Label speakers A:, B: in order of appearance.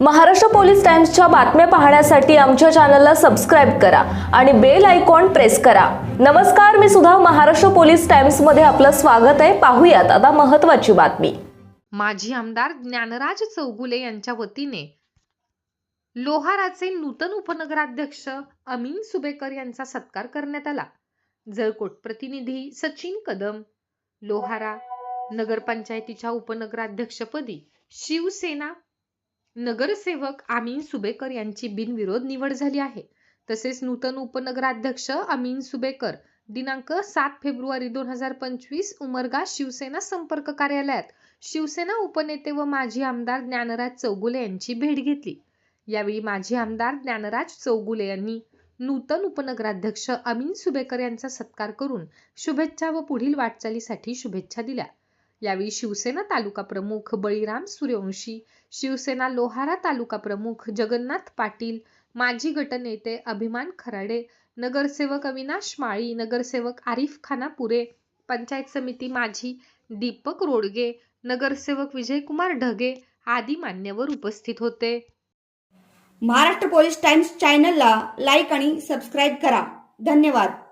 A: Maharashtra police टाइम्सच्या बातम्या पाहण्यासाठी आमच्या चॅनलला सबस्क्राईब करा आणि बेल आयकॉन प्रेस करा. नमस्कार मी सुद्धा महाराष्ट्र पोलीस टाइम्समध्ये आपलं स्वागत आहे. पाहूयात आता महत्वाची बातमी.
B: माजी आमदार ज्ञानराज चौगुले यांच्या वतीने लोहाराचे नूतन उपनगराध्यक्ष अमीन सुबेकर यांचा सत्कार करण्यात आला. जळकोट प्रतिनिधी सचिन कदम लोहारा नगरपंचायतीच्या उपनगराध्यक्षपदी शिवसेना नगरसेवक अमीन सुबेकर यांची बिनविरोध निवड झाली आहे. तसेच नूतन उपनगराध्यक्ष अमीन सुबेकर दिनांक सात फेब्रुवारी दोन हजार पंचवीस उमरगा शिवसेना संपर्क कार्यालयात शिवसेना उपनेते व माजी आमदार ज्ञानराज चौगुले यांची भेट घेतली. यावेळी माजी आमदार ज्ञानराज चौगुले यांनी नूतन उपनगराध्यक्ष अमीन सुबेकर यांचा सत्कार करून शुभेच्छा व पुढील वाटचालीसाठी शुभेच्छा दिल्या. यावेळी शिवसेना तालुका प्रमुख बळीराम सूर्यवंशी शिवसेना लोहारा तालुका प्रमुख जगन्नाथ पाटील माजी गटनेते अभिमान खराडे नगरसेवक अविनाश माळी नगरसेवक आरिफ खानापुरे पंचायत समिती माजी दीपक रोडगे नगरसेवक विजयकुमार ढगे आदी मान्यवर उपस्थित होते.
C: महाराष्ट्र पोलीस टाइम्स चॅनलला लाईक आणि सबस्क्राईब करा. धन्यवाद.